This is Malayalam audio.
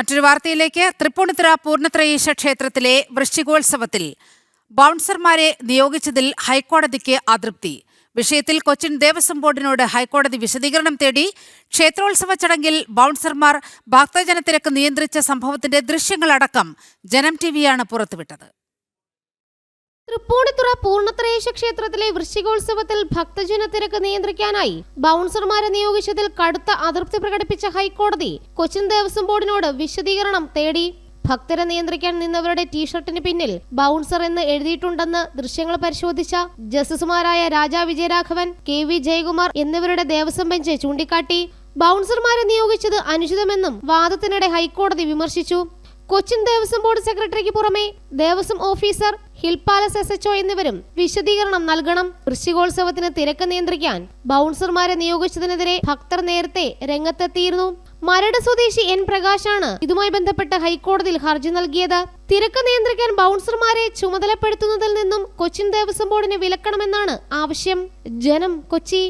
മറ്റൊരു വാർത്തയിലേക്ക്. തൃപ്പൂണിത്തുറ പൂർണത്രയീശ ക്ഷേത്രത്തിലെ വൃശ്ചികോത്സവത്തിൽ ബൗൺസർമാരെ നിയോഗിച്ചതിൽ ഹൈക്കോടതിക്ക് അതൃപ്തി. വിഷയത്തിൽ കൊച്ചിൻ ദേവസ്വം ബോർഡിനോട് ഹൈക്കോടതി വിശദീകരണം തേടി ക്ഷേത്രോത്സവ ചടങ്ങിൽ ബൗൺസർമാർ ഭക്തജനത്തിരക്ക് നിയന്ത്രിച്ച സംഭവത്തിന്റെ ദൃശ്യങ്ങളടക്കം ജനം ടിവിയാണ് പുറത്തുവിട്ടത്. തൃപ്പൂണിത്തുറ പൂർണത്രയേശ ക്ഷേത്രത്തിലെ വൃശ്ചികോത്സവത്തിൽ ഭക്തജന തിരക്ക് നിയന്ത്രിക്കാനായി ബൗൺസർമാരെ നിയോഗിച്ചതിൽ കടുത്ത അതൃപ്തി പ്രകടിപ്പിച്ച ഹൈക്കോടതി കൊച്ചിൻ ദേവസ്വം ബോർഡിനോട് വിശദീകരണം തേടി ഭക്തരെ നിയന്ത്രിക്കാൻ നിന്നവരുടെ ടീഷർട്ടിന് പിന്നിൽ ബൗൺസർ എന്ന് എഴുതിയിട്ടുണ്ടെന്ന് ദൃശ്യങ്ങൾ പരിശോധിച്ച ജസ്റ്റിസുമാരായ രാജാ വിജയരാഘവൻ കെ വി ജയകുമാർ എന്നിവരുടെ ദേവസ്വം ബെഞ്ച് ചൂണ്ടിക്കാട്ടി ബൗൺസർമാരെ നിയോഗിച്ചത് അനുചിതമെന്നും വാദത്തിനിടെ ഹൈക്കോടതി വിമർശിച്ചു. കൊച്ചിൻ ദേവസ്വം ബോർഡ് സെക്രട്ടറിക്ക് പുറമെ Devaswom officer Hill Palace S H O എന്നിവരും വിശദീകരണം നൽകണം. വൃശ്ചികോത്സവത്തിന് തിരക്ക് നിയന്ത്രിക്കാൻ ബൗൺസർമാരെ നിയോഗിച്ചതിനെതിരെ ഭക്തർ നേരത്തെ രംഗത്തെത്തിയിരുന്നു. മരട് സ്വദേശി എൻ പ്രകാശാണ് ഇതുമായി ബന്ധപ്പെട്ട് ഹൈക്കോടതിയിൽ ഹർജി നൽകിയത്. തിരക്ക് നിയന്ത്രിക്കാൻ ബൗൺസർമാരെ ചുമതലപ്പെടുത്തുന്നതിൽ നിന്നും കൊച്ചിൻ ദേവസ്വം ബോർഡിനെ വിലക്കണമെന്നാണ് ആവശ്യം. ജനം കൊച്ചി.